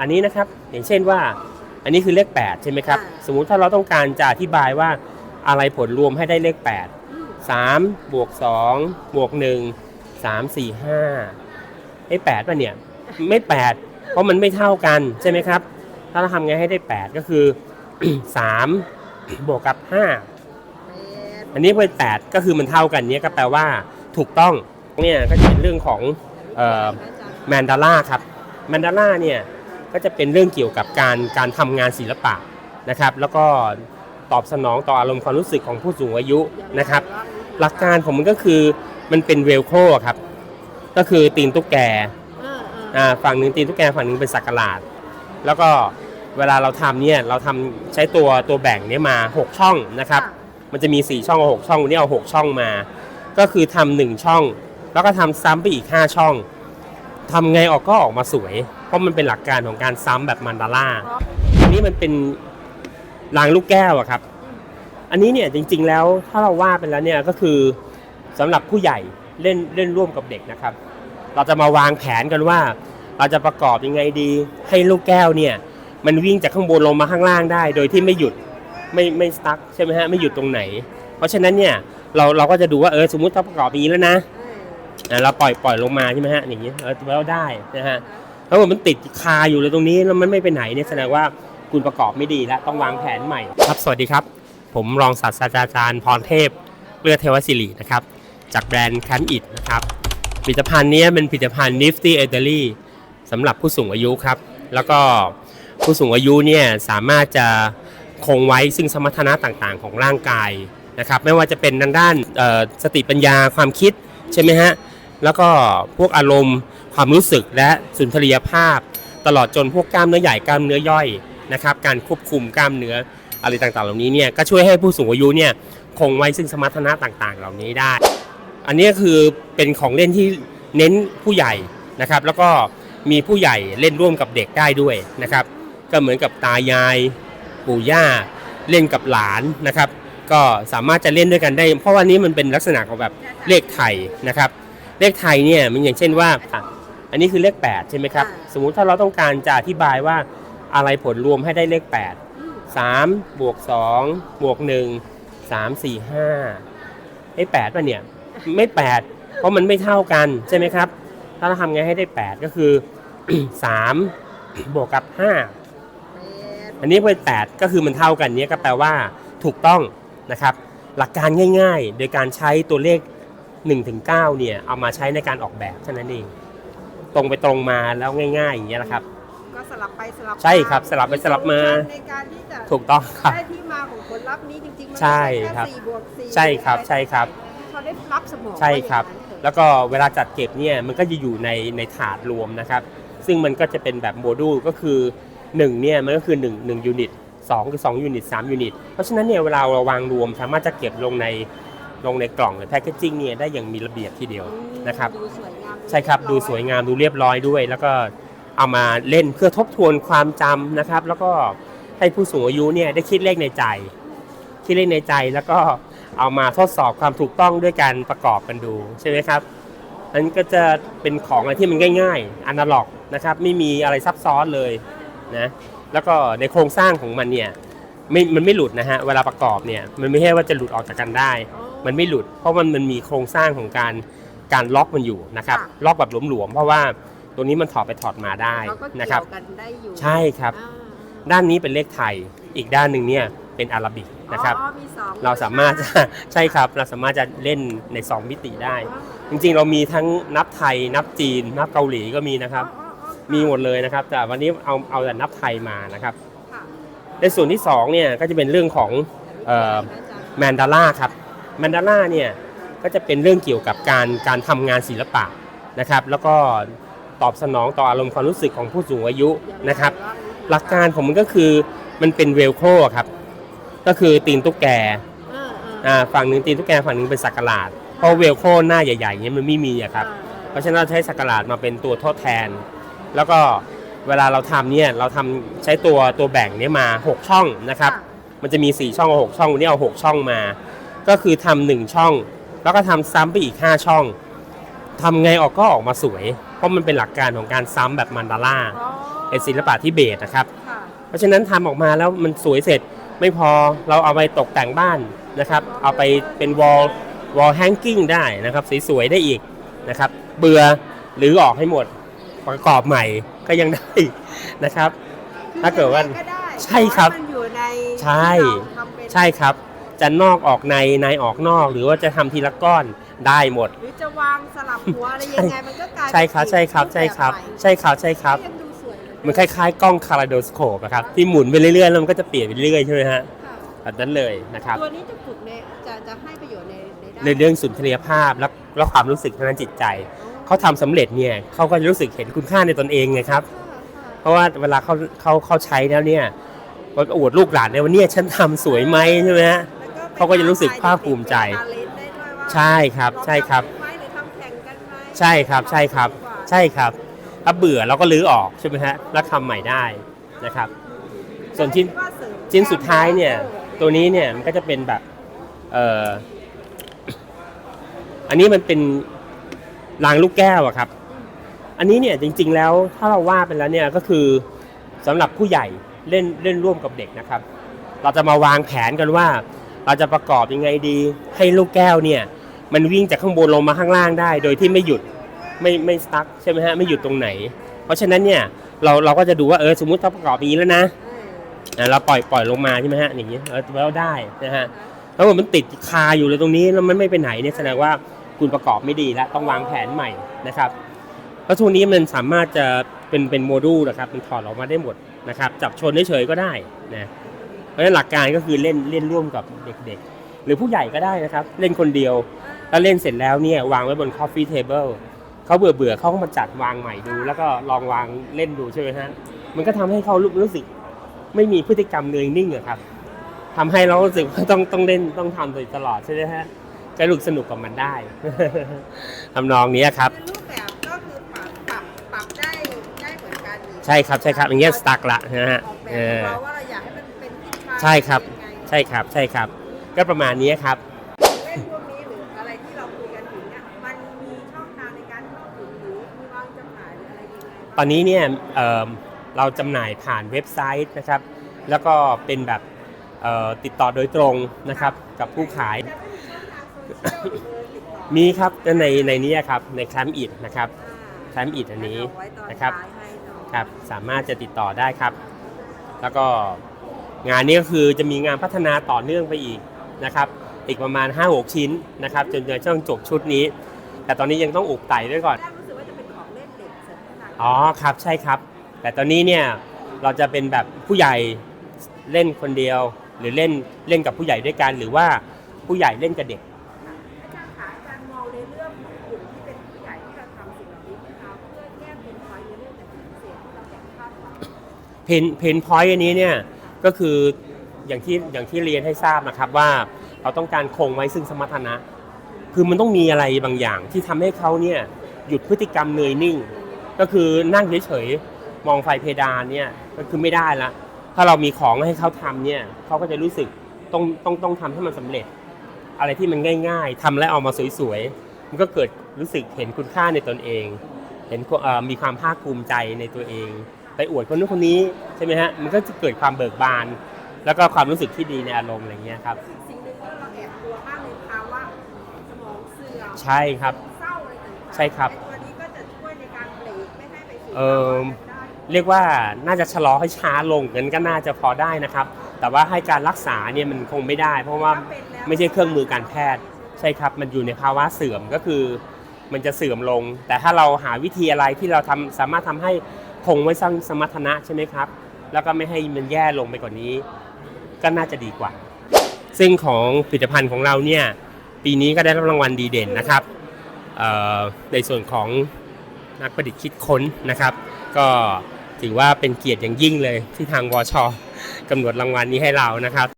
อันนี้นะครับอย่างเช่นว่า อันนี้คือเลข 8 ใช่ไหมครับ ค่ะ สมมุติถ้าเราต้องการจะอธิบายว่าอะไรผลรวมให้ได้เลข8 3บวก2บวก1 3 4 5ไอ้8ป่ะเนี่ย ไม่ 8 เพราะมันไม่เท่ากันใช่ไหมครับ ถ้าเราทำไงให้ได้ 8 ก็คือ 3 บวกกับ 5 อันนี้เป็น8ก็คือมันเท่ากันเนี้ยก็แปลว่าถูกต้องเนี่ยก็จะเป็นเรื่องของ เอ่อ แมนดาร่าครับแมนดาร่าเนี่ย ก็จะเป็นเรื่องเกี่ยวกับการการทำงานศิลปะนะครับ แล้วก็ตอบสนองต่ออารมณ์ความรู้สึกของผู้สูงอายุนะครับ หลักการของมันก็คือมันเป็นเวลโครครับ ก็คือตีนตุ๊กแกอ่าฝั่งหนึ่งตีนตุ๊กแกฝั่งหนึ่งเป็นสักหลาด แล้วก็เวลาเราทำเนี่ยเราทำใช้ตัวตัวแบ่งเนี้มา 6 ช่องนะครับ มันจะมี 4 ช่องกับ6ช่องวันนี้เอา 6 ช่องมา ก็คือทำหนึ่งช่อง แล้วก็ทำซ้ำไปอีก 5 ช่องทำไงออกก็ออกมาสวย เพราะมันเป็นหลักการของการซ้ำแบบมันดาร่าอันนี้มันเป็นรางลูกแก้วอะครับ อันนี้เนี่ยจริง ๆ แล้วถ้าเราว่าไปแล้วเนี่ยก็คือสำหรับผู้ใหญ่เล่นเล่นร่วมกับเด็กนะครับ เราจะมาวางแผนกันว่า เราจะประกอบยังไงดี ให้ลูกแก้วเนี่ย มันวิ่งจากข้างบนลงมาข้างล่างได้ โดยที่ไม่หยุดไม่ไม่สตั๊กใช่ไหมฮะไม่หยุดตรงไหน เพราะฉะนั้นเนี่ยเราเราก็จะดูว่าเออสมมติถ้าประกอบอย่างนี้แล้วนะอะเราปล่อยปล่อยลงมาใช่ไหมฮะอย่างนี้เออแล้วได้นะฮะ ถ้าเกิดมันติดคาอยู่เลยตรงนี้แล้วมันไม่ไปไหนเนี่ยแสดงว่าคุณประกอบไม่ดีแล้วต้องวางแผนใหม่ ครับสวัสดีครับ ผมรองศาสตราจารย์พรเทพเลือเทวศิรินะครับ จากแบรนด์แคมอิดนะครับผลิตภัณฑ์นี้เป็นผลิตภัณฑ์ Nifty e l d e r l y สำหรับผู้สูงอายุครับ แล้วก็ผู้สูงอายุเนี่ยสามารถจะคงไว้ซึ่งสมรรถนะต่างๆ ของร่างกายนะครับ ไม่ว่าจะเป็นทางด้านสติปัญญาความคิดใช่ไหมฮะแล้วก็พวกอารมณ์ ความรู้สึกและสุนทรียภาพ ตลอดจนพวกกล้ามเนื้อใหญ่กล้ามเนื้อย่อยนะครับการควบคุมกล้ามเนื้ออะไรต่างๆ เหล่านี้เนี่ยก็ช่วยให้ผู้สูงอายุเนี่ยคงไว้ซึ่งสมรรถนะต่างๆ เหล่านี้ได้ อันนี้คือเป็นของเล่นที่เน้นผู้ใหญ่นะครับ แล้วก็มีผู้ใหญ่เล่นร่วมกับเด็กได้ด้วยนะครับ ก็เหมือนกับตายายปู่ย่าเล่นกับหลานนะครับ ก็สามารถจะเล่นด้วยกันได้ เพราะว่านี้มันเป็นลักษณะของแบบเลขไทยนะครับ เลขไทยเนี่ยมันอย่างเช่นว่า อะอันนี้คือเลข 8 ใช่ไหมครับค่ะสมมุติถ้าเราต้องการจะอธิบายว่าอะไรผลรวมให้ได้เลข 8 3บวก2บวก1 3 4 5ไอ้8ป่ะเนี่ย ไม่ 8 เพราะมันไม่เท่ากันใช่ไหมครับ ถ้าเราทำไงให้ได้ 8 ก็คือ 3 บวกกับ 5 อันนี้เป็น8ก็คือมันเท่ากันเนี้ยก็แปลว่าถูกต้องนะครับ หลักการง่ายๆ โดยการใช้ตัวเลข1ถึง9เนี่ยเอามาใช้ในการออกแบบเท่านั้นเอง ตรงไปตรงมาแล้วง่าย ๆ อย่างเงี้ยนะครับ ก็สลับไปสลับใช่ครับสลับไปสลับมา ในการที่จะถูกต้องครับ ได้ที่มาของผลลัพธ์นี้จริงๆมันใช่ไม่ครับแสี่บวกสี่ใช่ครับใช่ครับ เขาได้รับสมองใช่ครับว่าอย่างนั้นเถอะแล้วก็เวลาจัดเก็บเนี่ยมันก็จะอยู่ในในถาดรวมนะครับ ซึ่งมันก็จะเป็นแบบโมดูลก็คือ1เนี่ยมันก็คือ1 1ยูนิต2คือ2ยูนิต3ยูนิต เพราะฉะนั้นเนี่ยเวลาเราวางรวมสามารถจะเก็บลงในลงในกล่องหรือแพคเกจิ้งเนี่ยได้อย่างมีระเบียบทีเดียว นะครับ ดูสวยงาม ใช่ครับดูสวยงามดูเรียบร้อยด้วย แล้วก็เอามาเล่นเพื่อทบทวนความจำนะครับ แล้วก็ให้ผู้สูงอายุเนี่ยได้คิดเลขในใจ คิดเลขในใจแล้วก็เอามาทดสอบความถูกต้องด้วยการประกอบกันดูใช่ไหมครับอันนก็จะเป็นของอะไรที่มันง่ายๆอนาล็อกนะครับ ไม่มีอะไรซับซ้อนเลยนะแล้วก็ในโครงสร้างของมันเนี่ยไม่มันไม่หลุดนะฮะเวลาประกอบเนี่ยมันไม่ใช่ว่าจะหลุดออกจากกันได้อ๋อมันไม่หลุด เพราะมันมันมีโครงสร้างของการ การล็อกมันอยู่นะครับ ค่ะล็อกแบบหลวมๆ เพราะว่าตัวนี้มันถอดไปถอดมาได้เขาก็เกี่นะครับยวกันได้อยู่ใช่ครับ อ่าด้านนี้เป็นเลขไทย อีกด้านหนึ่งเนี่ยเป็นอาราบิกนะครับ อ๋อมีสองเราสามารถจะ ใช่ครับ เราสามารถจะเล่นใน 2 มิติได้ จริงๆ เรามีทั้งนับไทย นับจีน นับเกาหลีก็มีนะครับ อ๋ออ๋ออ๋อมีหมดเลยนะครับ แต่วันนี้เอาเอาแต่นับไทยมานะครับ ค่ะในส่วนที่สองเนี่ยก็จะเป็นเรื่องของ เอ่อ แมนดาร่าครับแมนดาร่าเนี่ย ก็จะเป็นเรื่องเกี่ยวกับการการทำงานศิลปะนะครับ แล้วก็ตอบสนองต่ออารมณ์ความรู้สึกของผู้สูงอายุนะครับ หลักการของมันก็คือมันเป็นเวลโครครับก็คือตีนตุ๊กแกเออเอออ่าฝั่งหนึ่งตีนตุ๊กแกฝั่งหนึ่งเป็นสักหลาดเพราะเวลโครหน้าใหญ่ๆเนี้ยมันไม่มีอะครับเพราะฉะนั้นเราใช้สักหลาดมาเป็นตัวทดแทน แล้วก็เวลาเราทำเนี่ยเราทำใช้ตัวตัวแบ่งเนี้มา 6 ช่องนะครับ มันจะมี 4 ช่องกับ6ช่องวันนี้เอา 6 ช่องมา ก็คือทำหนึ่งช่อง แล้วก็ทำซ้ำไปอีก 5 ช่องทำไงออกก็ออกมาสวย เพราะมันเป็นหลักการของการซ้ำแบบมันดาร่าอ๋อเป็นศิลปะทิเบตนะครับค่ะเพราะฉะนั้นทำออกมาแล้วมันสวยเสร็จไม่พอเราเอาไปตกแต่งบ้านนะครับ เอาไปเป็นวอลวอลแฮงกิ้งได้นะครับสวยๆได้อีกนะครับ เบื่อหรือออกให้หมดประกอบใหม่ก็ยังได้นะครับ ถ้าเกิดว่าก็ได้ใช่ครับเพาะว่ามันอยู่ในใช่ที่เราทำเป็นใช่ครับ จะนอกออกในในออกนอก หรือว่าจะทำทีละก้อนได้หมด หรือจะวางสลับหัวอะไรยังไงมันก็กลายเป็นใช่ครับใช่ครับใช่ครับรูปแใหม่ใช่ครับใช่ครับก็ยังดูสวยเหมันคล้ายๆ กล้องคาราโดสโคปครับที่หมุนไปเรื่อยๆแล้วมันก็จะเปลี่ยนไปเรื่อยๆใช่ไหมฮะค่ะแบบนั้นเลยนะครับตัวนี้จะฝึกในจะจะให้ประโยชน์ในในด้านในเรื่องสุนทรียภาพและและความรู้สึกทางด้านจิตใจเขาทำสำเร็จเนี่ยเขาก็จะรู้สึกเห็นคุณค่าในตนเองไงครับ เพราะว่าเวลาเขาเขาเขาใช้แล้วเนี่ยเขาก็อวดลูกหลานเนี่ยว่าเนี่ยฉันทำสวยไหมใช่ไหมฮะ เขาก็จะรู้สึกภาคภูมิใจ ใช่ครับ ใช่ครับ ใช่ครับ ใช่ครับ ใช่ครับ ถ้าเบื่อเราก็ลื้อออกใช่ไหมฮะ แล้วทำใหม่ได้นะครับ ส่วนชิ้นชิ้นสุดท้ายเนี่ย ตัวนี้เนี่ยมันก็จะเป็นแบบเอ่ออันนี้มันเป็นรางลูกแก้วอะครับ อันนี้เนี่ยจริง ๆ แล้วถ้าเราว่าไปแล้วเนี่ยก็คือสำหรับผู้ใหญ่เล่นเล่นร่วมกับเด็กนะครับ เราจะมาวางแผนกันว่า เราจะประกอบยังไงดี ให้ลูกแก้วเนี่ย มันวิ่งจากข้างบนลงมาข้างล่างได้ โดยที่ไม่หยุดไม่ไม่สตั๊กใช่ไหมฮะไม่หยุดตรงไหน เพราะฉะนั้นเนี่ยเราเราก็จะดูว่าเออสมมติถ้าประกอบอย่างนี้แล้วนะเราปล่อยปล่อยลงมาใช่ไหมฮะอย่างนี้เออแล้วได้นะฮะแล้วมันติดคาอยู่เลยตรงนี้แล้วมันไม่ไปไหนเนี่ยแสดงว่าคุณประกอบไม่ดีแล้วต้องวางแผนใหม่นะครับแล้วทุกนี้มันสามารถจะเป็นเป็นโมดูลนะครับมันถอดออกมาได้หมดนะครับ จับชนเฉยๆก็ได้นะ เพราะฉะนั้นหลักการก็คือเล่นเล่นร่วมกับเด็กๆ หรือผู้ใหญ่ก็ได้นะครับ เล่นคนเดียวแล้วเล่นเสร็จแล้วเนี่ยวางไว้บน coffee table เขาเบื่อเบื่อๆเขาก็มาจัดวางใหม่ดู แล้วก็ลองวางเล่นดูใช่ไหมฮะมันก็ทำให้เขารู้รู้สึกไม่มีพฤติกรรมเนยนิ่งอะครับทำให้เรารู้สึกว่าต้องต้องเล่นต้องทำโดยตลอดใช่ไหมฮะจะสนุกสนุกกับมันได้ทำนองนี้ครับคือรูปแบบก็คือปรับปรับปรับได้ได้เหมือนกันนี่ใช่ครับใช่ครับอย่างเงี้ยสตั๊กละนะฮะออกแบบเออของเราว่า ใช่ครับ ใช่ครับ ใช่ครับ ก็ประมาณนี้ครับ เล่นพวกนี้หรืออะไรที่เราคุยกันถึงเนี่ยมันมีช่องทางในการเข้าถึงหรือมีวางจำหน่ายหรืออะไรยังไงบ้างตอนนี้เนี่ยเอ่อเราจำหน่ายผ่านเว็บไซต์นะครับ แล้วก็เป็นแบบเอ่อติดต่อโดยตรงนะครับกับผู้ขาย จะไม่มีช่องทางโซเชียลหรือเบอร์ติดต่อมีครับในในนี้ครับในแคมป์อิดนะครับอ่าแคมป์อิดอันนี้ เาไว้ตอนะครับ ท้ายให้เนาะ ครับสามารถจะติดต่อได้ครับ แล้วก็ งานนี้ก็คือจะมีงานพัฒนาต่อเนื่องไปอีกนะครับอีกประมาณ 5-6 ชิ้นนะครับจนจะช่วงจบชุดนี้ แต่ตอนนี้ยังต้องอุกไต่ด้วยก่อนแรกรู้สึกว่าจะเป็นของเล่นเด็กเสริมขนาดอ๋อครับใช่ครับ แต่ตอนนี้เนี่ยเราจะเป็นแบบผู้ใหญ่เล่นคนเดียว หรือเล่นเล่นกับผู้ใหญ่ด้วยกัน หรือว่าผู้ใหญ่เล่นกับเด็กอาจารย์ขาอาจารย์มองในเรื่องของกลุ่มที่เป็นผู้ใหญ่ที่เราทำสิ่งเหล่านี้นะคะเพื่อแก้เป็นพอยในเรื่องของพิเศษที่เราอยากคาดหวังเพนเพนพอยต์อันนี้เนี่ย ก็คืออย่างที่อย่างที่เรียนให้ทราบนะครับว่าเราต้องการคงไว้ซึ่งสมรรถนะ คือมันต้องมีอะไรบางอย่างที่ทำให้เขาเนี่ยหยุดพฤติกรรมเนยนิ่ง ก็คือนั่งเฉยๆมองไฟเพดานเนี่ยก็คือไม่ได้ละถ้าเรามีของให้เขาทำเนี่ยเขาก็จะรู้สึกต้องต้องต้องทำให้มันสำเร็จ อะไรที่มันง่าย ๆทำแล้วเอามาสวยๆมันก็เกิดรู้สึกเห็นคุณค่าในตนเอง เห็นมีความภาคภูมิใจในตัวเอง ไปอวดคนนู้นคนนี้ใช่ไหมฮะมันก็จะเกิดความเบิกบาน แล้วก็ความรู้สึกที่ดีในอารมณ์อะไรเงี้ยครับสิ่งหนึ่งที่เราแอบกลัวมากเลยภาวะสมองเสื่อมใช่ครับ เศร้าอะไรต่างๆใช่ครับ ไอ้ตัวนี้ก็จะช่วยในการเบรกไม่ให้ไปสู่เอิ่มภาวะนั้นได้เรียกว่าน่าจะชะลอให้ช้าลงกันก็น่าจะพอได้นะครับ แต่ว่าให้การรักษาเนี่ยมันคงไม่ได้ เพราะว่าถ้าเป็นแล้วไม่ใช่เครื่องมือการแพทย์ ใช่ครับ มันอยู่ในภาวะเสื่อมก็คือ มันจะเสื่อมลง แต่ถ้าเราหาวิธีอะไรที่เราทำสามารถทำให้ คงไว้สร้างสมรรถนะใช่ไหมครับ แล้วก็ไม่ให้มันแย่ลงไปกว่านี้ ก็น่าจะดีกว่า ซึ่งของผลิตภัณฑ์ของเราเนี่ยปีนี้ก็ได้รับรางวัลดีเด่นนะครับในส่วนของนักประดิษฐ์คิดค้นนะครับ ก็ถือว่าเป็นเกียรติอย่างยิ่งเลยที่ทางวชกำหนดรางวัลนี้ให้เรานะครับ